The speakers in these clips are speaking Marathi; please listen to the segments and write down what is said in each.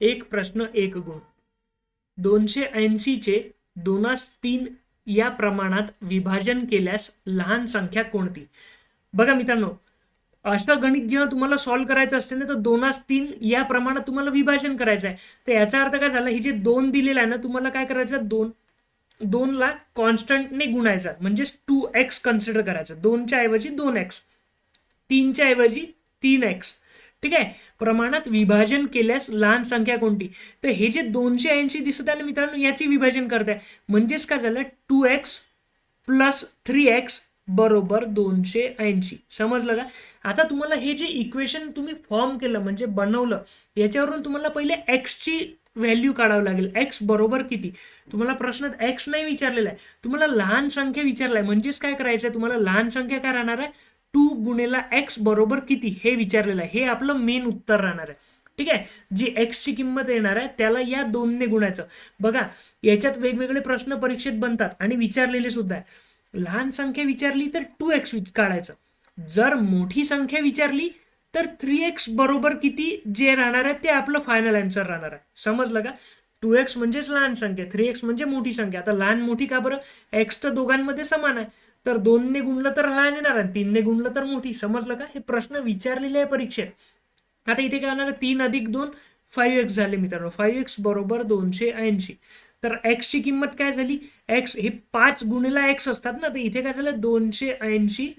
एक प्रश्न एक गुण. दोनशे ऐंशीचे दोनास तीन या प्रमाणात विभाजन केल्यास लहान संख्या कोणती? बघा मित्रांनो असं गणित जेव्हा तुम्हाला सॉल्व्ह करायचं असते ना तर दोनास तीन या प्रमाणात तुम्हाला विभाजन करायचं आहे. तर याचा अर्थ काय झाला ही जे दोन दिलेला आहे ना तुम्हाला काय करायचं दोन दोनला कॉन्स्टंटने गुणायचा म्हणजेच टू एक्स कन्सिडर करायचं दोनच्या ऐवजी दोन एक्स तीनच्या ऐवजी तीन एक्स ठीक आहे? प्रमाणात विभाजन केल्यास लहान संख्या कोणती? तर हे जे दोनशे ऐंशी दिसत आहे ना मित्रांनो याची विभाजन करताय. म्हणजेच काय झालं? Two x plus three x बरोबर दोनशे ऐंशी. समजलं का? आता तुम्हाला हे जे इक्वेशन तुम्ही फॉर्म केलं म्हणजे बनवलं याच्यावरून तुम्हाला पहिले एक्सची व्हॅल्यू काढावं लागेल. एक्स बरोबर किती? तुम्हाला प्रश्नात एक्स नाही विचारलेला आहे. तुम्हाला लहान संख्या विचारलाय. म्हणजेच काय करायचं आहे तुम्हाला लहान संख्या काय राहणार आहे? टू गुणेला एक्स बरोबर किती हे विचारलेलं आहे. हे आपलं मेन उत्तर राहणार आहे. ठीक आहे? जी एक्सची किंमत येणार आहे त्याला या दोनने गुणायचं. बघा याच्यात वेगवेगळे प्रश्न परीक्षेत बनतात आणि विचारलेले सुद्धा आहे. लहान संख्या विचारली तर टू एक्स काढायचं. जर मोठी संख्या विचारली तर थ्री एक्स बरोबर किती जे राहणार आहे ते आपलं फायनल आन्सर राहणार आहे. समजलं का? टू एक्स म्हणजेच लहान संख्या थ्री एक्स म्हणजे मोठी संख्या. आता लहान मोठी का बरं? एक्स तर दोघांमध्ये समान आहे. तर दोनने गुणलं तर लहान येणार आणि तीनने गुणलं तर मोठी. समजलं का? हे प्रश्न विचारलेले आहे परीक्षेत. आता इथे काय होणार तीन अधिक दोन फाईव्ह एक्स झाले मित्रांनो. फाईव्ह एक्स बरोबर दोनशे ऐंशी. तर एक्सची किंमत काय झाली? एक्स हे पाच गुणेला एक्स असतात ना. तर इथे काय झालं? दोनशे ऐंशी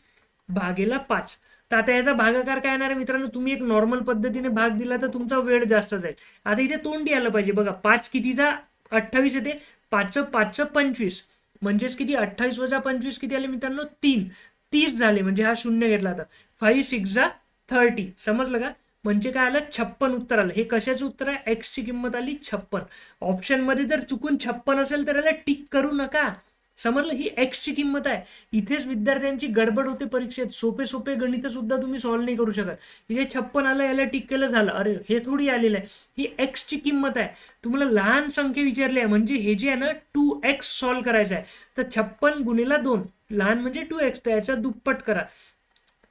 भागेला पाच. तर आता याचा भागाकार काय येणार आहे मित्रांनो? तुम्ही एक नॉर्मल पद्धतीने भाग दिला तर तुमचा वेळ जास्त जाईल आता इथे तोंडी आलं पाहिजे. बघा पाच कितीचा? अठ्ठावीस येते. पाच पाच पंचवीस. म्हणजेच किती? अठ्ठावीस वजा पंचवीस किती आले मित्रांनो? तीन. तीस झाले म्हणजे हा शून्य घेतला आता. फाईव्ह सिक्स जा थर्टी समजलं का? म्हणजे काय आलं? छप्पन उत्तर आलं. हे कशाचं उत्तर आहे? एक्सची किंमत आली छप्पन. ऑप्शनमध्ये जर चुकून छप्पन असेल तर याला टिक करू नका. समजलं ही एक्सची किंमत आहे. इथेच विद्यार्थ्यांची गडबड होते परीक्षेत. सोपे सोपे गणित सुद्धा तुम्ही सॉल्व्ह नाही करू शकत. इथे छप्पन आलं याला टिक केलं झालं. अरे हे थोडी आलेलं आहे. ही एक्सची किंमत आहे. तुम्हाला लहान संख्या विचारली आहे. म्हणजे हे जे आहे ना टू एक्स सॉल्व्ह करायचं आहे. तर छप्पन गुणिला दोन. लहान म्हणजे टू एक्स तर याचा दुप्पट करा.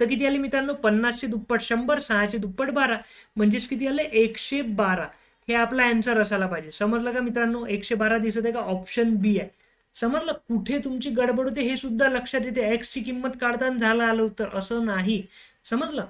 तर किती आले मित्रांनो? पन्नासशे दुप्पट शंभर सहाशे दुप्पट बारा. म्हणजेच किती आले? एकशे बारा. हे आपला अँसर असायला पाहिजे. समजलं का मित्रांनो? एकशे बारा दिसत आहे का? ऑप्शन बी आहे. समजलं? कुठे तुमची गडबड होते हे सुद्धा लक्षात येते. एक्सची किंमत काढताना झालं आलं उत्तर. असं नाही. समजलं?